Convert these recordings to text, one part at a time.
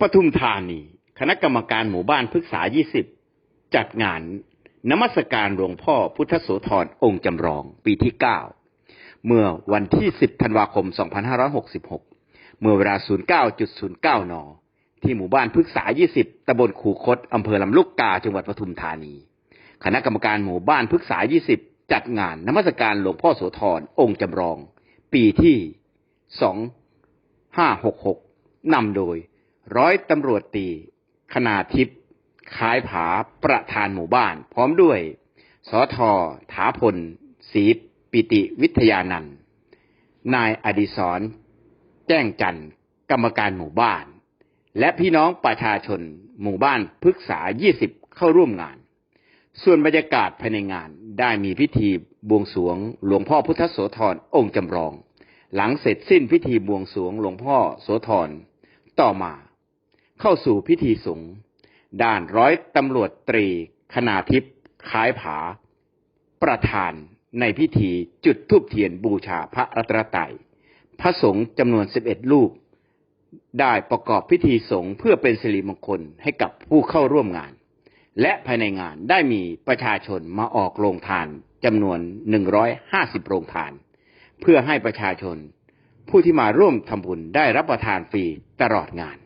ปทุมธานี คณะกรรมการหมู่บ้านพฤกษา 20 จัดงานนมัสการหลวงพ่อพุทธโสธรองค์จำลองปีที่ 9 เมื่อวันที่ 10 ธันวาคม 2566 เมื่อเวลา 09.09 น ที่หมู่บ้านพฤกษา 20 ตำบลคูคต อำเภอลำลูกกา จังหวัดปทุมธานี คณะกรรมการหมู่บ้านพฤกษา 20 จัดงานนมัสการหลวงพ่อโสธรองค์จำลอง ปีที่ 2566นำโดย ร้อยตำรวจตีคณาทิพย์คายผาประธานหมู่บ้าน พร้อมด้วยสอทอถาพลศรีปิติวิทยานันท์นายอดิศรแจ้งจันทร์กรรมการหมู่บ้าน และพี่น้องประชาชนหมู่บ้านพฤกษา 20 เข้าร่วมงาน ส่วนบรรยากาศภายในงานได้มีพิธีบวงสวงหลวงพ่อพุทธโสธรองค์จำลอง หลังเสร็จสิ้นพิธีบวงสวงหลวงพ่อโสธรต่อมา เข้าสู่พิธีสงฆ์ด้านร้อยตำรวจตรีคณาทิพย์คล้ายผา ประธานในพิธีจุดธูปเทียนบูชาพระรัตนตรัยพระสงฆ์จำนวน11รูป ได้ประกอบพิธีสงฆ์เพื่อเป็นสิริมงคลให้กับผู้เข้าร่วมงาน และภายในงานได้มีประชาชนมาออกโรงทานจำนวน150โรงทาน เพื่อให้ประชาชน ผู้ที่มาร่วมทำบุญได้รับประทานฟรีตลอดงาน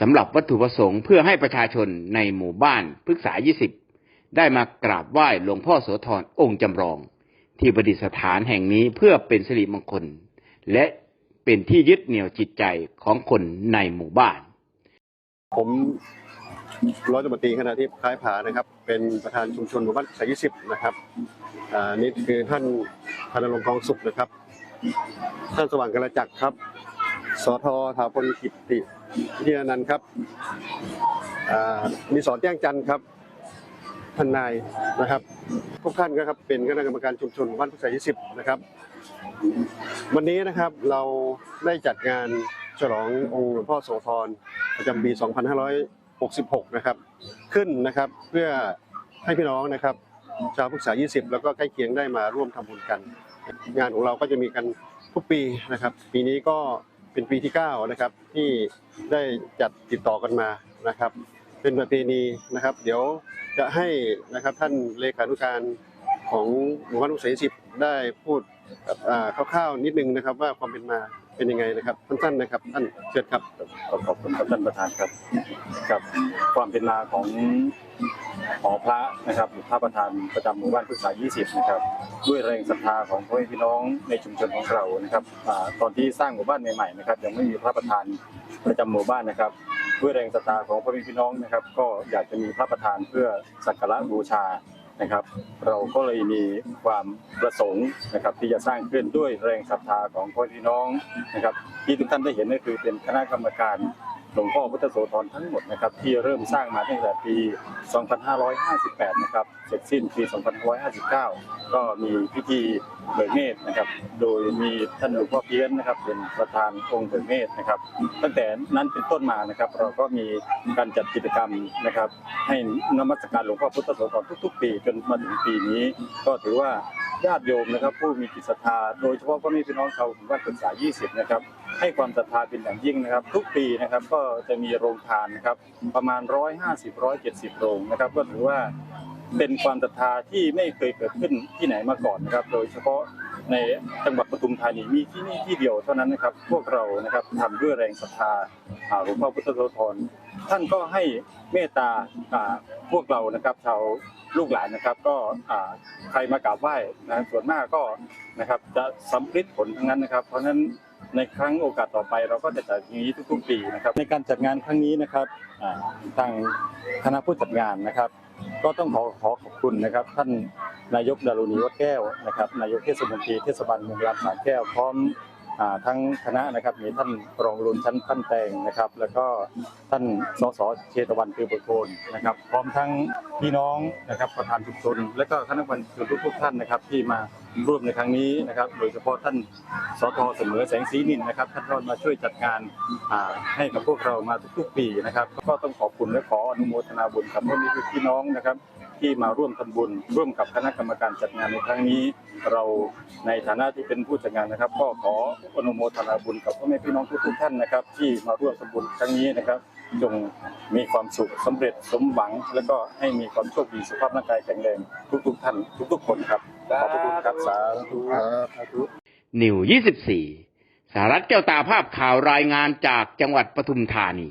สำหรับวัตถุประสงค์เพื่อให้ประชาชนในหมู่บ้านพฤกษา 20 ได้มากราบไหว้หลวงพ่อโสธรองค์จำลอง ที่ประดิษฐานแห่งนี้เพื่อเป็นสิริมงคล และเป็นที่ยึดเหนี่ยวจิตใจของคนในหมู่บ้าน ผมร้อยตำรวจตรีคณะทิพย์คล้ายผานะครับ เป็นประธานชุมชนหมู่บ้านสายยี่สิบนะครับอ่านี่คือท่านพันลงค์กองสุขนะครับ ท่านสว่างกระจักรครับสทถาพลกิติ ติวิทยานันท์ครับมีสอนแจ้งจันทร์ครับท่านนายนะครับทุกท่านก็ครับเป็นคณะกรรมการชุมชนบ้านสายยี่สิบนะครับ วันนี้นะครับเราได้จัดงานฉลององค์หลวงพ่อโสธรประจำปี 2566 นะครับ ขึ้นนะครับเพื่อให้พี่น้องนะครับ ชาวพฤกษา20แล้วก็ใกล้เคียงได้มาร่วมทำบุญกัน งานของเราก็จะมีกันทุกปีนะครับ ปีนี้ก็ เป็นปีที่ 9 นะครับ ที่ได้จัดติดต่อกันมานะครับ เป็นประเพณีนะครับ เดี๋ยวจะให้นะครับท่านเลขานุการของหมู่บ้านพฤกษา20ได้พูดอ่าคร่าวๆนิดนึงนะครับ ว่าความเป็นมาเป็นยังไงนะครับสั้นๆนะครับท่านเชิญครับขอบขอบคุณครับท่านประธานครับกับความเป็นมาของ หอพระนะครับหรือพระประธานประจำหมู่บ้านพฤกษา 20 นะครับ ด้วยแรงศรัทธาของพ่อแม่พี่น้องในชุมชนของเรานะครับอาตอนที่สร้างหมู่บ้านใหม่ๆนะครับยังไม่มีพระประธานประจำหมู่บ้านนะครับ ด้วยแรงศรัทธาของพ่อแม่พี่น้องนะครับ ก็อยากจะมีพระประธานเพื่อสักการะบูชานะครับ เราก็เลยมีความประสงค์นะครับที่จะสร้างขึ้นด้วยแรงศรัทธาของพ่อพี่น้องนะครับ ที่ทุกท่านได้เห็นก็คือเป็นคณะกรรมการ หลวงพ่อพุทธโสธรทั้งหมดนะครับที่เริ่มสร้างมาตั้งแต่ปี 2558 นะครับเสร็จสิ้นปี 2559 ก็มีพิธีเบิกเนตรนะครับ โดยมีท่านหลวงพ่อเพี้ยนนะครับ เป็นประธานองค์เบิกเนตรนะครับ ตั้งแต่นั้นเป็นต้นมานะครับ เราก็มีการจัดกิจกรรมนะครับ ให้นมัสการหลวงพ่อพุทธโสธรทุก ๆ ปีจนมาถึงปีนี้ก็ถือว่าญาติโยมนะครับผู้มีจิตศรัทธาโดยเฉพาะพ่อแม่พี่น้องชาวหมู่บ้านศึกษา20 นะครับ ให้ความศรัทธาเป็นอย่างยิ่งนะครับ ทุกปีนะครับก็จะมีโรงทานนะครับประมาณ 150 170 โรงนะครับ ก็ถือว่าเป็นความศรัทธาที่ไม่เคยเกิดขึ้นที่ไหนมาก่อนนะครับ โดยเฉพาะในจังหวัดปทุมธานีมีที่นี่ที่เดียวเท่านั้นนะครับพวกเรานะครับทำด้วยแรงศรัทธาหลวงพ่อพุทธโสธรท่านก็ให้เมตตาพวกเรานะครับชาวลูกหลานนะครับ ก็ใครมากราบไหว้นะส่วนมากก็นะครับจะสำลิดผลทั้งนั้นนะครับ เพราะฉะนั้น ในครั้งโอกาสต่อไปเราก็จะจัดอย่างนี้ทุกๆปีนะครับในการจัดงานครั้งนี้นะครับทางคณะผู้จัดงานนะครับ ก็ต้องขอขอขอบคุณนะครับ ท่านนายกดารุณีวัดแก้วนะครับนายกเทศมนตรีเทศบาลเมืองลำสาแก้วพร้อมทั้งคณะนะครับมีท่านรองรุนชั้นท่านแตงนะครับ แล้วก็ท่านสสเชตวันคือบุตรโคนนะครับ พร้อมทั้งพี่น้องนะครับประธานชุมชน และก็คณะกรรมการทุกทุกท่านนะครับที่มา ร่วมในครั้งนี้นะครับ โดยเฉพาะท่านสทเสมอแสงสีนินนะครับ ท่านก็มาช่วยจัดงานให้กับพวกเรามาทุกๆปีนะครับ ก็ต้องขอบคุณและขออนุโมทนาบุญกับพ่อแม่พี่น้องนะครับ ที่มาร่วมทำบุญ ร่วมกับคณะกรรมการจัดงานในครั้งนี้ เราในฐานะที่เป็นผู้จัดงานนะครับ ก็ขออนุโมทนาบุญกับพ่อแม่พี่น้องทุกๆท่านนะครับ ที่มาร่วมทำบุญครั้งนี้นะครับ จงมีความสุขสำเร็จสมหวัง แล้วก็ให้มีความโชคดีสุขภาพร่างกายแข็งแรงทุกๆท่าน ทุกๆคนครับขอบพระคุณครับสาธุนิว 24สหรัฐแก้วตาภาพข่าวรายงานจากจังหวัดปทุมธานี